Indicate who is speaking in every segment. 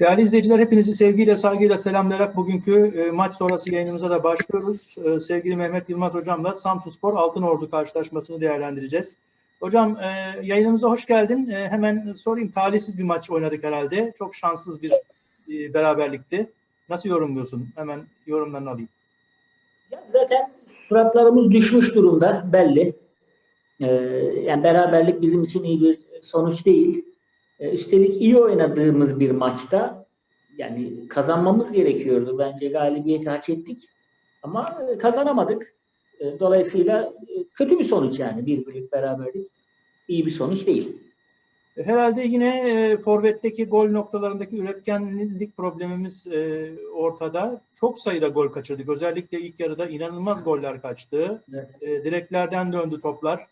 Speaker 1: Değerli izleyiciler hepinizi sevgiyle saygıyla selamlayarak bugünkü e, maç sonrası yayınımıza da başlıyoruz. E, sevgili Mehmet Yılmaz hocamla Samsunspor Altınordu karşılaşmasını değerlendireceğiz. Hocam e, yayınımıza hoş geldin. E, hemen sorayım talihsiz bir maç oynadık herhalde. Çok şanssız bir e, beraberlikti. Nasıl yorumluyorsun? Hemen yorumlarını alayım.
Speaker 2: Ya zaten suratlarımız düşmüş durumda belli. Ee, yani beraberlik bizim için iyi bir sonuç değil. Ee, üstelik iyi oynadığımız bir maçta yani kazanmamız gerekiyordu. Bence galibiyeti hak ettik. Ama e, kazanamadık. E, Dolayısıyla e, kötü bir sonuç yani bir birlik beraberlik. iyi bir sonuç değil.
Speaker 1: Herhalde yine e, forvetteki gol noktalarındaki üretkenlik problemimiz e, ortada. Çok sayıda gol kaçırdık. Özellikle ilk yarıda inanılmaz goller kaçtı.
Speaker 2: Evet.
Speaker 1: E, direklerden döndü toplar.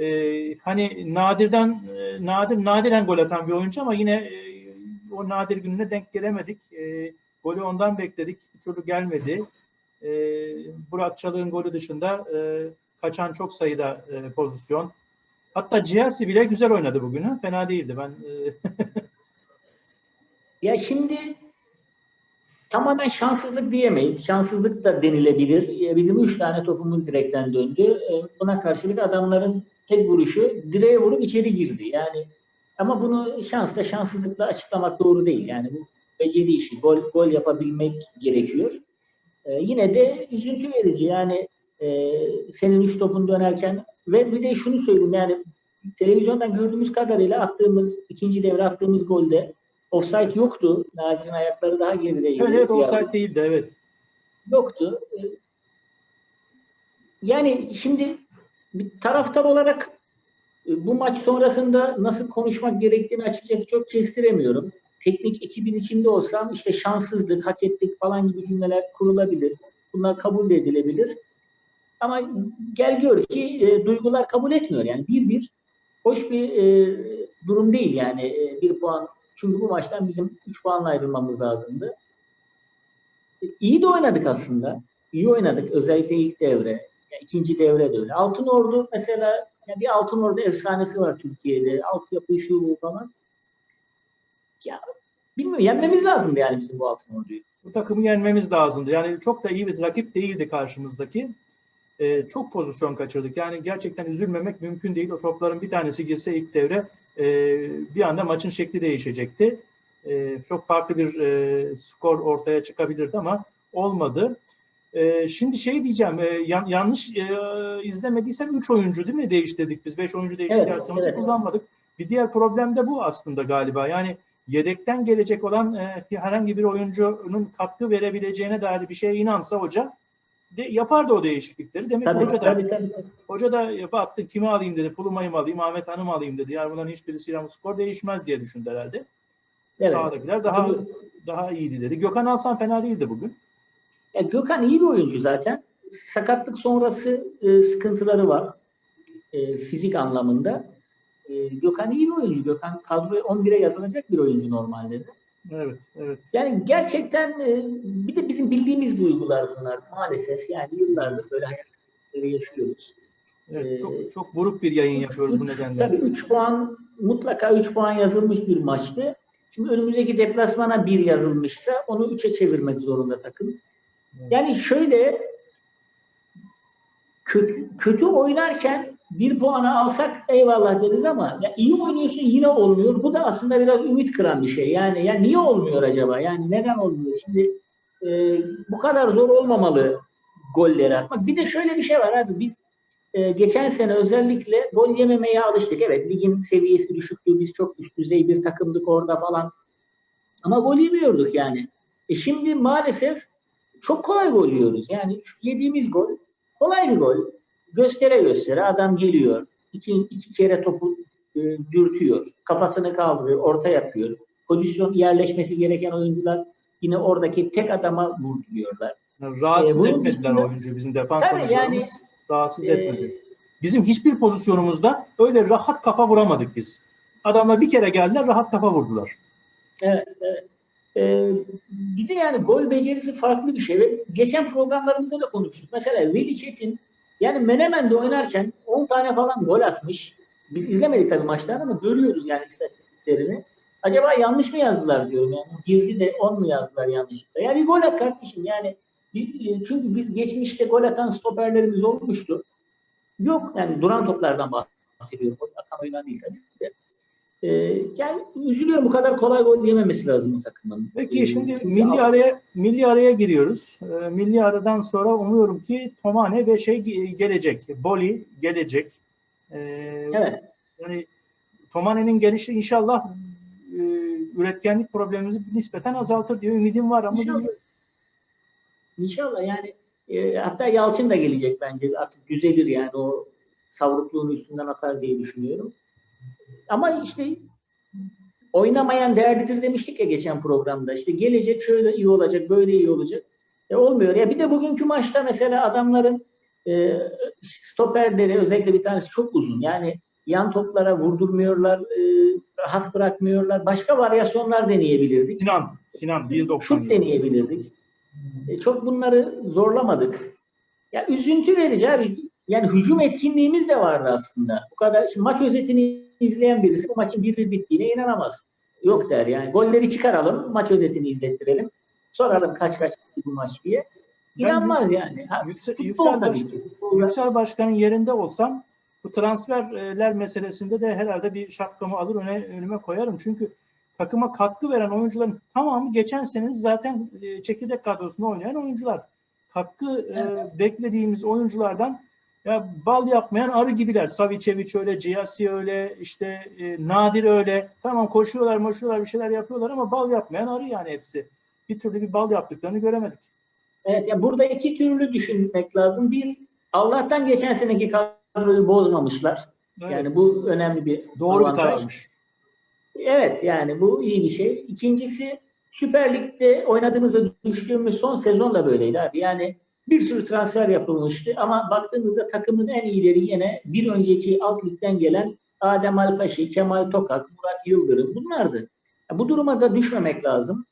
Speaker 1: E, hani nadirden e, nadir nadiren gol atan bir oyuncu ama yine e, o nadir gününe denk gelemedik. E, golü ondan bekledik. Bir türlü gelmedi. E, Burak Çalık'ın golü dışında e, kaçan çok sayıda e, pozisyon. Hatta Cihelsi bile güzel oynadı bugün. Fena değildi. Ben e,
Speaker 2: Ya şimdi tamamen şanssızlık diyemeyiz. Şanssızlık da denilebilir. E, Bizim üç tane topumuz direkten döndü. E, Buna karşılık adamların tek vuruşu direğe vurup içeri girdi. Yani ama bunu şansla şanssızlıkla açıklamak doğru değil. Yani bu beceri işi. Gol, gol yapabilmek gerekiyor. E, yine de üzüntü verici. Yani e, senin üç topun dönerken ve bir de şunu söyleyeyim yani televizyondan gördüğümüz kadarıyla attığımız ikinci devre attığımız golde offside yoktu. Nadir'in ayakları daha gerideydi.
Speaker 1: evet, evet offside değildi evet.
Speaker 2: Yoktu. Ee, Yani şimdi bir taraftar olarak e, bu maç sonrasında nasıl konuşmak gerektiğini açıkçası çok kestiremiyorum. Teknik ekibin içinde olsam işte şanssızlık, hak ettik falan gibi cümleler kurulabilir. Bunlar kabul edilebilir. Ama gel gör ki e, duygular kabul etmiyor. Yani bir bir hoş bir e, durum değil yani e, bir puan. Çünkü bu maçtan bizim 3 puanla ayrılmamız lazımdı. E, İyi de oynadık aslında. İyi oynadık. Özellikle ilk devre. Ya ikinci devre de öyle. Altın Ordu mesela ya bir Altın Ordu efsanesi var Türkiye'de. Altyapı şu bu falan. Ya bilmiyorum yenmemiz lazımdı yani bizim bu Altın Ordu'yu.
Speaker 1: Bu takımı yenmemiz lazımdı. Yani çok da iyi bir rakip değildi karşımızdaki. E, çok pozisyon kaçırdık. Yani gerçekten üzülmemek mümkün değil. O topların bir tanesi girse ilk devre e, bir anda maçın şekli değişecekti. E, çok farklı bir e, skor ortaya çıkabilirdi ama olmadı. E, şimdi şey diyeceğim, e, yan- yanlış e, izlemediysem 3 oyuncu değil mi değiştirdik biz? 5 oyuncu değiştirdik.
Speaker 2: Evet,
Speaker 1: hakkımızı
Speaker 2: evet.
Speaker 1: kullanmadık. Bir diğer problem de bu aslında galiba. Yani yedekten gelecek olan e, herhangi bir oyuncunun katkı verebileceğine dair bir şeye inansa hoca de, yapardı o değişiklikleri. Demek
Speaker 2: Tabii,
Speaker 1: hoca da
Speaker 2: tabii, tabii,
Speaker 1: hoca da baktı kimi alayım dedi. Pulumayı mı alayım, Ahmet Hanım alayım dedi. Yani bunların hiçbirisiyle skor değişmez diye düşündü herhalde.
Speaker 2: Evet.
Speaker 1: Sağdakiler daha
Speaker 2: Tabii.
Speaker 1: daha iyiydi dedi. Gökhan Alsan fena değildi bugün.
Speaker 2: Ya Gökhan iyi bir oyuncu zaten. Sakatlık sonrası e, sıkıntıları var. E, fizik anlamında. E, Gökhan iyi bir oyuncu. Gökhan kadroya 11'e yazılacak bir oyuncu normalde de.
Speaker 1: Evet, evet.
Speaker 2: Yani gerçekten e, bir de bizim bildiğimiz duygular bunlar maalesef. Yani yıllardır böyle hayatları yaşıyoruz.
Speaker 1: evet
Speaker 2: Ee,
Speaker 1: çok çok buruk bir yayın yapıyoruz bu
Speaker 2: Üç-
Speaker 1: nedenle.
Speaker 2: Tabii 3 puan mutlaka 3 puan yazılmış bir maçtı. Şimdi önümüzdeki deplasmana 1 yazılmışsa onu 3'e çevirmek zorunda takım. Yani şöyle kötü, kötü oynarken bir puanı alsak eyvallah deriz ama ya iyi oynuyorsun yine olmuyor. Bu da aslında biraz ümit kıran bir şey. Yani ya niye olmuyor acaba? Yani neden olmuyor? Şimdi e, bu kadar zor olmamalı golleri atmak. Bir de şöyle bir şey var abi biz e, geçen sene özellikle gol yememeye alıştık. Evet ligin seviyesi düşüktü. Biz çok üst düzey bir takımdık orada falan. Ama gol yemiyorduk yani. E şimdi maalesef çok kolay gol yiyoruz. Yani yediğimiz gol kolay bir gol. Göstere göstere adam geliyor. İki, iki kere topu e, dürtüyor. Kafasını kaldırıyor. Orta yapıyor. Pozisyon yerleşmesi gereken oyuncular yine oradaki tek adama vurduruyorlar.
Speaker 1: Yani rahatsız
Speaker 2: bunun
Speaker 1: etmediler
Speaker 2: dışında-
Speaker 1: oyuncu bizim defans oyuncularımız. rahatsız
Speaker 2: e,
Speaker 1: etmedi. Bizim hiçbir pozisyonumuzda öyle rahat kafa vuramadık biz. Adamlar bir kere geldiler rahat kafa vurdular.
Speaker 2: Evet, evet. Ee, bir de yani gol becerisi farklı bir şey. Ve geçen programlarımızda da konuştuk. Mesela Veli Çetin yani Menemen'de oynarken 10 tane falan gol atmış. Biz izlemedik tabii maçlarını ama görüyoruz yani istatistiklerini. Acaba yanlış mı yazdılar diyorum yani. Girdi de 10 mu yazdılar yanlışlıkla? Ya bir gol at kardeşim yani. Bir- Çünkü biz geçmişte gol atan stoperlerimiz olmuştu. Yok yani duran toplardan bahsediyorum. Atan oyundan değil tabii Ee, yani üzülüyorum bu kadar kolay gol yememesi lazım bu takımın.
Speaker 1: Peki
Speaker 2: Ee,
Speaker 1: şimdi
Speaker 2: çünkü
Speaker 1: milli araya milli araya giriyoruz. Ee, milli aradan sonra umuyorum ki Tomane ve şey ge- gelecek. Boli gelecek. Ee,
Speaker 2: Evet.
Speaker 1: Yani Tomane'nin gelişi inşallah e, üretkenlik problemimizi nispeten azaltır diye ümidim var ama
Speaker 2: İnşallah. İnşallah yani e, hatta Yalçın da gelecek bence artık düzelir yani o savrukluğun üstünden atar diye düşünüyorum. Ama işte oynamayan değerlidir demiştik ya geçen programda. İşte gelecek şöyle iyi olacak, böyle iyi olacak. E olmuyor. Ya bir de bugünkü maçta mesela adamların e, stoperleri özellikle bir tanesi çok uzun. Yani yan toplara vurdurmuyorlar, e, rahat bırakmıyorlar. Başka varyasyonlar deneyebilirdik.
Speaker 1: Sinan, Sinan
Speaker 2: Şut
Speaker 1: 1.90.
Speaker 2: deneyebilirdik. E, çok bunları zorlamadık. Ya üzüntü verici abi. Yani hücum etkinliğimiz de vardı aslında. Bu kadar şimdi maç özetini izleyen birisi bu maçın 1-1 bittiğine inanamaz. Yok der yani. Golleri çıkaralım, maç özetini izlettirelim. Soralım kaç kaç bu maç diye. İnanmaz
Speaker 1: yüksel-
Speaker 2: yani. Ha,
Speaker 1: Yüksel, Yüksel, Baş- Yüksel Başkan'ın yerinde olsam bu transferler meselesinde de herhalde bir şapkamı alır öne, önüme koyarım. Çünkü takıma katkı veren oyuncuların tamamı geçen sene zaten e, çekirdek kadrosunda oynayan oyuncular. Katkı e, beklediğimiz oyunculardan ya bal yapmayan arı gibiler. Savicevic öyle, Ciyasi öyle, işte e, Nadir öyle. Tamam koşuyorlar, moşuyorlar, bir şeyler yapıyorlar ama bal yapmayan arı yani hepsi. Bir türlü bir bal yaptıklarını göremedik.
Speaker 2: Evet, ya burada iki türlü düşünmek lazım. Bir, Allah'tan geçen seneki kadroyu bozmamışlar.
Speaker 1: Evet.
Speaker 2: Yani bu önemli bir
Speaker 1: Doğru bir
Speaker 2: avantaj.
Speaker 1: kararmış.
Speaker 2: Evet yani bu iyi bir şey. İkincisi Süper Lig'de oynadığımız ve düştüğümüz son sezon da böyleydi abi. Yani bir sürü transfer yapılmıştı ama baktığımızda takımın en iyileri yine bir önceki alt ligden gelen Adem Alpaşi, Kemal Tokak, Murat Yıldırım bunlardı. Bu duruma da düşmemek lazım.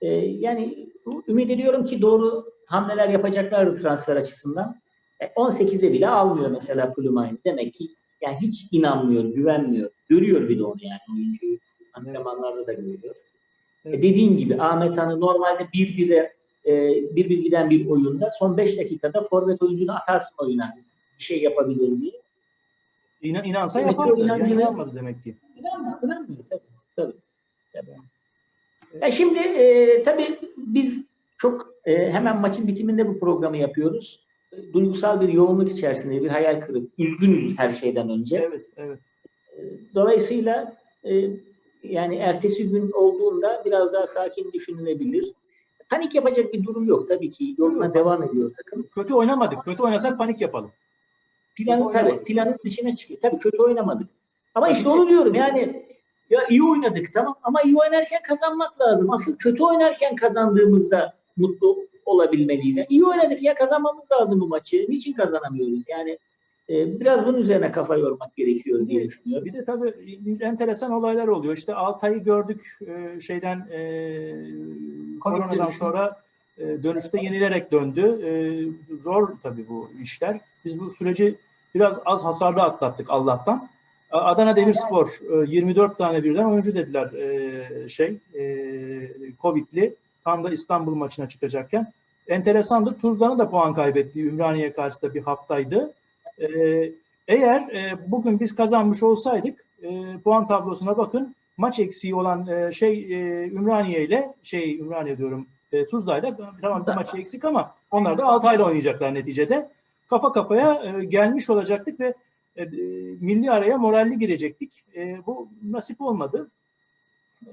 Speaker 2: Ee, yani ümit ediyorum ki doğru hamleler yapacaklardır transfer açısından. E, 18'e bile almıyor mesela Pulumay'ın. Demek ki yani hiç inanmıyor, güvenmiyor. Görüyor bir de onu yani oyuncuyu. Antrenmanlarda da görüyor. E,
Speaker 1: Evet.
Speaker 2: dediğim gibi Ahmet Hanı normalde bir bire e, bir bir giden bir oyunda son 5 dakikada forvet oyuncunu atarsın oyuna bir şey yapabilir diye.
Speaker 1: İna, inansa
Speaker 2: Demek
Speaker 1: yapardı.
Speaker 2: inancını-
Speaker 1: inanmadı demek ki.
Speaker 2: İnanmıyor, inanmıyor tabii. tabii, tabii. Ya şimdi e, tabii biz çok e, hemen maçın bitiminde bu programı yapıyoruz. E, Duygusal bir yoğunluk içerisinde bir hayal kırık. Üzgünüz her şeyden önce.
Speaker 1: Evet, evet.
Speaker 2: Dolayısıyla e, yani ertesi gün olduğunda biraz daha sakin düşünülebilir. Panik yapacak bir durum yok tabii ki. Yoluna devam ediyor takım.
Speaker 1: Kötü oynamadık. Kötü oynasak panik yapalım.
Speaker 2: Planı tabii planın dışına çıkıyor. Tabii kötü oynamadık. Ama işte onu diyorum yani ya iyi oynadık tamam ama iyi oynarken kazanmak lazım. Asıl kötü oynarken kazandığımızda mutlu olabilmeliyiz. Yani iyi oynadık ya kazanmamız lazım bu maçı. Niçin kazanamıyoruz? Yani e, biraz bunun üzerine kafa yormak gerekiyor diye düşünüyorum.
Speaker 1: Bir de tabii enteresan olaylar oluyor. İşte Altay'ı gördük e, şeyden e, koronadan
Speaker 2: dönüşü.
Speaker 1: sonra e, dönüşte yenilerek döndü. E, zor tabii bu işler. Biz bu süreci biraz az hasarlı atlattık Allah'tan. Adana Demirspor e, 24 tane birden oyuncu dediler e, şey e, Covid'li. Tam da İstanbul maçına çıkacakken. Enteresandır. Tuzla'nın da puan kaybettiği Ümraniye karşısında bir haftaydı. E, eğer e, bugün biz kazanmış olsaydık e, puan tablosuna bakın maç eksiği olan e, şey e, Ümraniye ile şey Ümraniye diyorum e, Tuzla'yla tamam bir maç eksik ama onlar da Altay'la oynayacaklar neticede. Kafa kafaya e, gelmiş olacaktık ve e, milli araya moralli girecektik. E, bu nasip olmadı.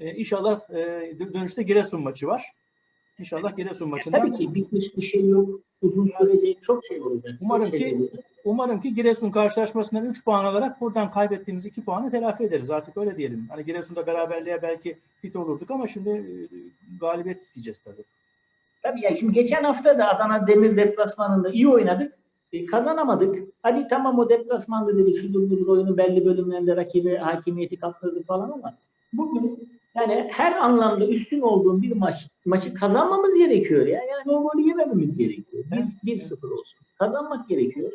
Speaker 1: E, inşallah e, dönüşte Giresun maçı var. İnşallah Giresun maçından
Speaker 2: Tabii ki bitmiş bir şey yok. Uzun sürecek çok şey olacak. Çok
Speaker 1: Umarım
Speaker 2: şey
Speaker 1: ki-
Speaker 2: olacak.
Speaker 1: Umarım ki Giresun karşılaşmasından 3 puan alarak buradan kaybettiğimiz 2 puanı telafi ederiz. Artık öyle diyelim. Hani Giresun'da beraberliğe belki fit olurduk ama şimdi e, galibiyet isteyeceğiz tabii.
Speaker 2: Tabii ya şimdi geçen hafta da Adana Demir deplasmanında iyi oynadık. E, kazanamadık. Hadi tamam o deplasmanda dedik şudur budur oyunu belli bölümlerinde rakibe hakimiyeti kaptırdık falan ama bugün yani her anlamda üstün olduğum bir maç maçı kazanmamız gerekiyor ya. Yani o golü yemememiz gerekiyor.
Speaker 1: Evet.
Speaker 2: 1-0 olsun. Kazanmak gerekiyor.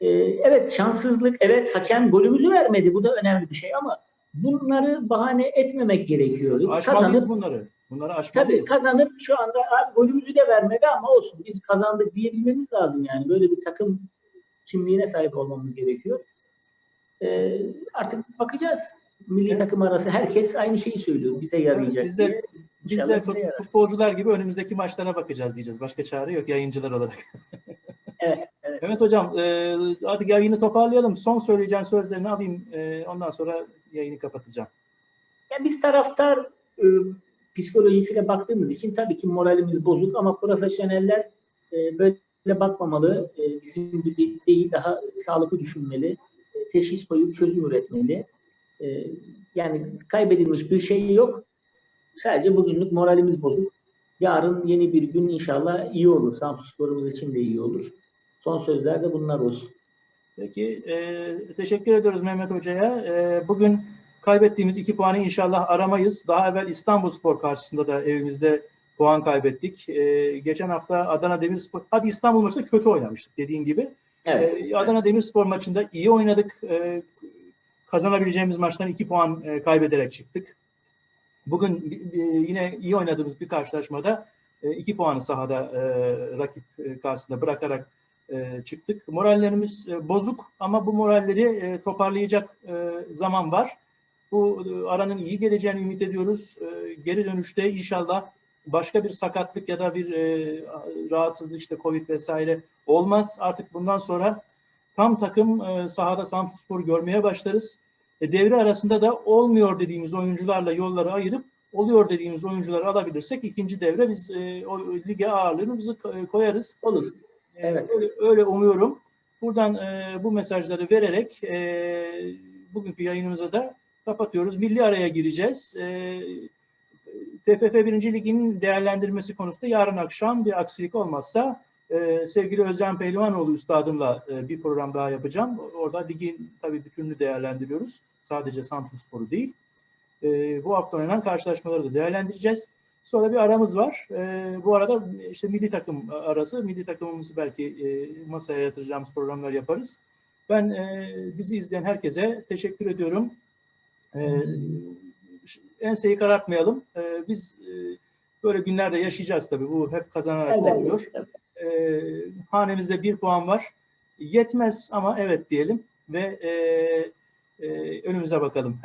Speaker 2: E, evet şanssızlık, evet hakem golümüzü vermedi. Bu da önemli bir şey ama bunları bahane etmemek gerekiyor.
Speaker 1: Aşmalıyız
Speaker 2: Kazanıp
Speaker 1: bunları. Bunları
Speaker 2: Tabii
Speaker 1: aşmalıyız.
Speaker 2: kazanıp şu anda abi golümüzü de vermedi ama olsun. Biz kazandık diyebilmemiz lazım yani. Böyle bir takım kimliğine sahip olmamız gerekiyor. Ee, artık bakacağız. Milli
Speaker 1: Evet.
Speaker 2: takım arası herkes aynı şeyi söylüyor. Bize yarayacak
Speaker 1: biz de-
Speaker 2: diye.
Speaker 1: Biz de fut- futbolcular gibi önümüzdeki maçlara bakacağız diyeceğiz. Başka çare yok yayıncılar olarak.
Speaker 2: Evet,
Speaker 1: evet. Hocam, e, hadi yayını toparlayalım. Son söyleyeceğin sözlerini alayım. E, ondan sonra yayını kapatacağım.
Speaker 2: Ya biz taraftar e, psikolojisiyle baktığımız için tabii ki moralimiz bozuk ama profesyoneller e, böyle bakmamalı. E, bizim gibi değil daha sağlıklı düşünmeli. E, teşhis koyup çözüm üretmeli. E, yani kaybedilmiş bir şey yok. Sadece bugünlük moralimiz bozuk. Yarın yeni bir gün inşallah iyi olur. Samsunsporumuz için de iyi olur. Son sözler de bunlar olsun.
Speaker 1: Peki, e, teşekkür ediyoruz Mehmet Hoca'ya. E, bugün kaybettiğimiz iki puanı inşallah aramayız. Daha evvel İstanbulspor karşısında da evimizde puan kaybettik. E, geçen hafta Adana Demirspor, hadi İstanbul maçında kötü oynamıştık dediğin gibi.
Speaker 2: Evet.
Speaker 1: Ee, Adana Demirspor maçında iyi oynadık. Ee, kazanabileceğimiz maçtan iki puan e, kaybederek çıktık. Bugün e, yine iyi oynadığımız bir karşılaşmada e, iki puanı sahada e, rakip e, karşısında bırakarak e, çıktık. Morallerimiz e, bozuk ama bu moralleri e, toparlayacak e, zaman var. Bu e, aranın iyi geleceğini ümit ediyoruz. E, geri dönüşte inşallah başka bir sakatlık ya da bir e, rahatsızlık işte Covid vesaire olmaz. Artık bundan sonra tam takım e, sahada Samsunspor'u görmeye başlarız. E, devre arasında da olmuyor dediğimiz oyuncularla yolları ayırıp oluyor dediğimiz oyuncuları alabilirsek ikinci devre biz e, o lige ağırlığımızı ko- koyarız.
Speaker 2: Olur.
Speaker 1: E,
Speaker 2: Evet.
Speaker 1: Öyle, öyle umuyorum. Buradan e, bu mesajları vererek e, bugünkü yayınımızı da kapatıyoruz. Milli araya gireceğiz. E, TFF 1. Lig'in değerlendirmesi konusunda yarın akşam bir aksilik olmazsa e, sevgili Özcan Pehlivanoğlu Üstadım'la e, bir program daha yapacağım. Orada ligin tabii bütününü değerlendiriyoruz. Sadece Samsunspor'u değil. E, bu hafta oynanan karşılaşmaları da değerlendireceğiz. Sonra bir aramız var. E, bu arada işte milli takım arası, milli takımımızı belki e, masaya yatıracağımız programlar yaparız. Ben e, bizi izleyen herkese teşekkür ediyorum. E, enseyi karartmayalım. E, biz e, böyle günlerde yaşayacağız tabii. Bu hep kazanarak
Speaker 2: Evet.
Speaker 1: olmuyor. E, hanemizde bir puan var. Yetmez ama evet diyelim ve e, e, önümüze bakalım.